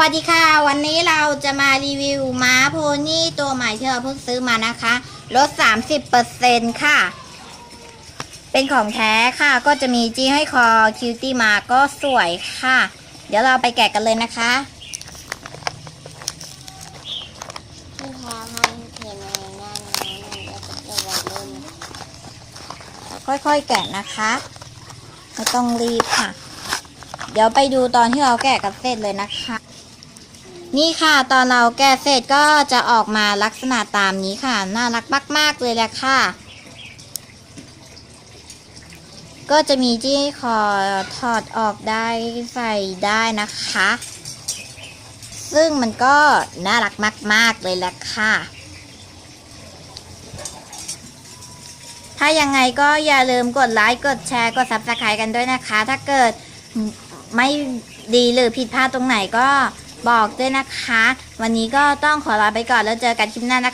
วัสดีค่ะ วันนี้เราจะมารีวิวม้าโพนี่ตัวใหม่ที่เราเพิ่งซื้อมานะคะ ลด 30%ค่ะ เป็นของแท้ค่ะ ก็จะมีจี้ให้คอคิวตี้มาก็สวยค่ะ เดี๋ยวเราไปแกะกันเลยนะคะที่แท้มันเขียนในหน้นมันจะเป็นวัยรุ่นค่อยๆแกะนะคะ ไม่ต้องรีบค่ะเดี๋ยวไปดูตอนที่เราแกะกันเสร็จเลยนะคะ นี่ค่ะตอนเราแกะเสร็จก็จะออกมาลักษณะตามนี้ค่ะ น่ารักมาก ๆ เลยแหละค่ะ ก็จะมีที่คอถอดออกได้ใส่ได้นะคะ ซึ่งมันก็น่ารักมาก ๆ เลยแหละค่ะ ถ้ายังไงก็อย่าลืมกดไลค์กดแชร์กด subscribe กันด้วยนะคะ ถ้าเกิดไม่ดีหรือผิดพลาดตรงไหนก็ บอกด้วยนะคะ วันนี้ก็ต้องขอลาไปก่อนแล้วเจอกันคลิปหน้านะคะ